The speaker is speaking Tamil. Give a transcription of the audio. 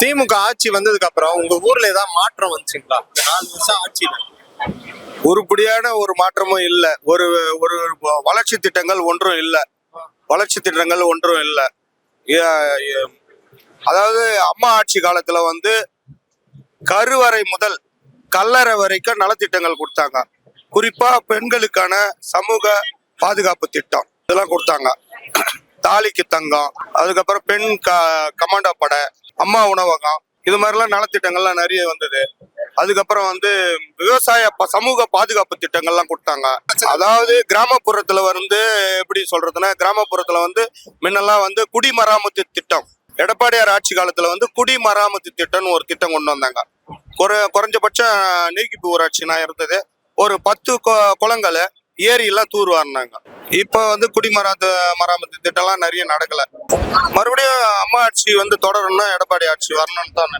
திமுக ஆட்சி வந்ததுக்கு அப்புறம் உங்க ஊர்ல ஏதாவது மாற்றம் வந்துச்சுங்களா? இந்த நாலு வருஷம் ஆட்சியில. உருப்படியான ஒரு மாற்றமும் இல்லை. ஒரு ஒரு வளர்ச்சி திட்டங்கள் ஒன்றும் இல்லை. வளர்ச்சி திட்டங்கள் ஒன்றும் இல்லை. அதாவது அம்மா ஆட்சி காலத்துல வந்து கருவறை முதல் கல்லறை வரைக்கும் நலத்திட்டங்கள் கொடுத்தாங்க. குறிப்பா பெண்களுக்கான சமூக பாதுகாப்பு திட்டம் இதெல்லாம் கொடுத்தாங்க. தாலிக்கு தங்கம் அதுக்கப்புறம் பெண் க கமாண்டோ படை அம்மா உணவகம் இது மாதிரிலாம் நலத்திட்டங்கள்லாம் நிறைய வந்தது. அதுக்கப்புறம் வந்து விவசாய ப- சமூக பாதுகாப்பு திட்டங்கள்லாம் கொடுத்தாங்க. அதாவது கிராமப்புறத்துல வந்து எப்படி சொல்றதுன்னா கிராமப்புறத்துல வந்து முன்னெல்லாம் வந்து குடிமராமத்து திட்டம். எடப்பாடியார் ஆட்சி காலத்துல வந்து குடிமராமத்து திட்டம்னு ஒரு திட்டம் கொண்டு வந்தாங்க. குறை குறைஞ்சபட்சம் நீக்கிப்பு ஊராட்சி நான் இருந்தது. ஒரு பத்து குளங்களை ஏரியெல்லாம் தூர் வாரினாங்க இப்போ வந்து குடிமராத்து மராமத்து திட்டம்லாம் நிறைய நடக்கல. மறுபடியும் அம்மா ஆட்சி வந்து தொடரணும்னா எடப்பாடி ஆட்சி வரணும்னு தான்